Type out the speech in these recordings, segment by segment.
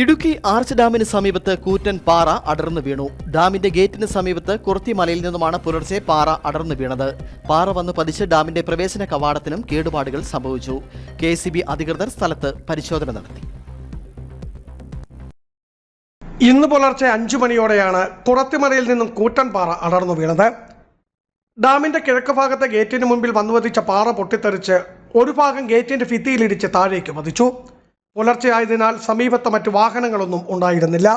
Idukki arch ഡാമിന് സമീപത്ത് കൂറ്റൻ പാറ അടർന്നു വീണു. ഡാമിന്റെ ഗേറ്റിന് സമീപത്ത് കുറത്തിമലയിൽ നിന്നുമാണ് പുലർച്ചെ പാറ അടർന്നു വീണത്. പാറ വന്ന് പതിച്ച് ഡാമിന്റെ പ്രവേശന കവാടത്തിനും കേടുപാടുകൾ സംഭവിച്ചു. കെ അധികൃതർ സ്ഥലത്ത് പരിശോധന നടത്തി. ഇന്ന് പുലർച്ചെ അഞ്ചു മണിയോടെയാണ് കുറത്തിമലയിൽ നിന്നും കൂറ്റൻ പാറ അടർന്നു വീണത്. ഡാമിന്റെ കിഴക്ക് ഭാഗത്തെ ഗേറ്റിന് മുമ്പിൽ വന്നു വധിച്ച പാറ പൊട്ടിത്തെറിച്ച് ഒരു ഭാഗം ഗേറ്റിന്റെ ഫിത്തിയിലിടിച്ച് താഴേക്ക് പതിച്ചു. പുലർച്ചെയായതിനാൽ സമീപത്ത് മറ്റു വാഹനങ്ങളൊന്നും ഉണ്ടായിരുന്നില്ല.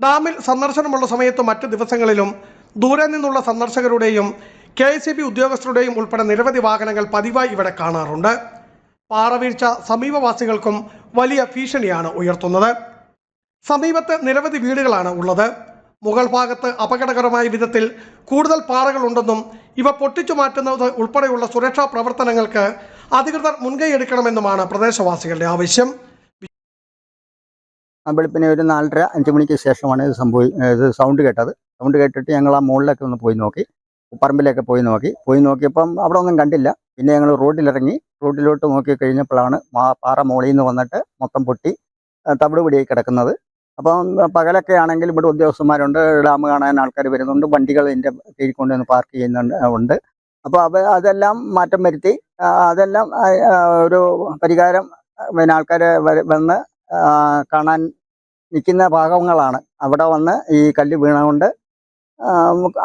ഡാമിൽ സന്ദർശനമുള്ള സമയത്ത് മറ്റ് ദിവസങ്ങളിലും ദൂരെ നിന്നുള്ള സന്ദർശകരുടെയും കെ എസ് ബി ഉദ്യോഗസ്ഥരുടെയും ഉൾപ്പെടെ നിരവധി വാഹനങ്ങൾ പതിവായി ഇവിടെ കാണാറുണ്ട്. പാറവീഴ്ച സമീപവാസികൾക്കും വലിയ ഭീഷണിയാണ് ഉയർത്തുന്നത്. സമീപത്ത് നിരവധി വീടുകളാണ് ഉള്ളത്. മുകൾ ഭാഗത്ത് അപകടകരമായ വിധത്തിൽ കൂടുതൽ പാറകളുണ്ടെന്നും ഇവ പൊട്ടിച്ചു മാറ്റുന്നത് ഉൾപ്പെടെയുള്ള സുരക്ഷാ പ്രവർത്തനങ്ങൾക്ക് അധികൃതർ മുൻകൈയെടുക്കണമെന്നുമാണ് പ്രദേശവാസികളുടെ ആവശ്യം. വെളുപ്പിനെ ഒരു നാലര അഞ്ച് മണിക്ക് ശേഷമാണ് ഇത് സംഭവി ഇത് സൗണ്ട് കേട്ടത്. സൗണ്ട് കേട്ടിട്ട് ഞങ്ങൾ ആ മുകളിലൊക്കെ ഒന്ന് പോയി നോക്കി. പറമ്പിലൊക്കെ പോയി നോക്കി. പോയി നോക്കിയപ്പം അവിടെ ഒന്നും കണ്ടില്ല. പിന്നെ ഞങ്ങൾ റോഡിലിറങ്ങി. റോഡിലോട്ട് നോക്കി കഴിഞ്ഞപ്പോഴാണ് പാറ മുകളിൽ നിന്ന് വന്നിട്ട് മൊത്തം പൊട്ടി തവിടുപിടിയായി തവിട് പിടിയായി കിടക്കുന്നത്. അപ്പം പകലൊക്കെ ആണെങ്കിൽ ഇവിടെ ഉദ്യോഗസ്ഥന്മാരുണ്ട്. ഡാം കാണാൻ ആൾക്കാർ വരുന്നുണ്ട്. വണ്ടികൾ ഇതിന്റെ കീഴിൽ കൊണ്ടുവന്ന് പാർക്ക് ചെയ്യുന്നുണ്ട് ഉണ്ട്. അപ്പോൾ അവ അതെല്ലാം മാറ്റം വരുത്തി. അതെല്ലാം ഒരു പരിഹാരം പിന്നെ ആൾക്കാർ വന്ന് കാണാൻ നിൽക്കുന്ന ഭാഗങ്ങളാണ്. അവിടെ വന്ന് ഈ കല്ല് വീണുകൊണ്ട്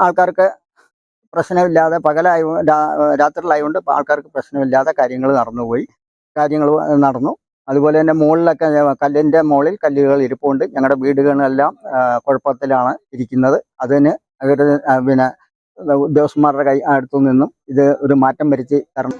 ആൾക്കാർക്ക് പ്രശ്നമില്ലാതെ പകലായ രാത്രിയിലായതുകൊണ്ട് ആൾക്കാർക്ക് പ്രശ്നമില്ലാതെ കാര്യങ്ങൾ നടന്നുപോയി. കാര്യങ്ങൾ നടന്നു. അതുപോലെ തന്നെ മുകളിലൊക്കെ കല്ലിന്റെ മുകളിൽ കല്ലുകൾ ഇരിപ്പുണ്ട്. ഞങ്ങളുടെ വീടുകളെല്ലാം കുഴപ്പത്തിലാണ് ഇരിക്കുന്നത്. അതിന് അവരുടെ പിന്നെ ഉദ്യോഗസ്ഥന്മാരുടെ കൈ അടുത്തു നിന്നും ഇത് ഒരു മാറ്റം വരുത്തി തരണം.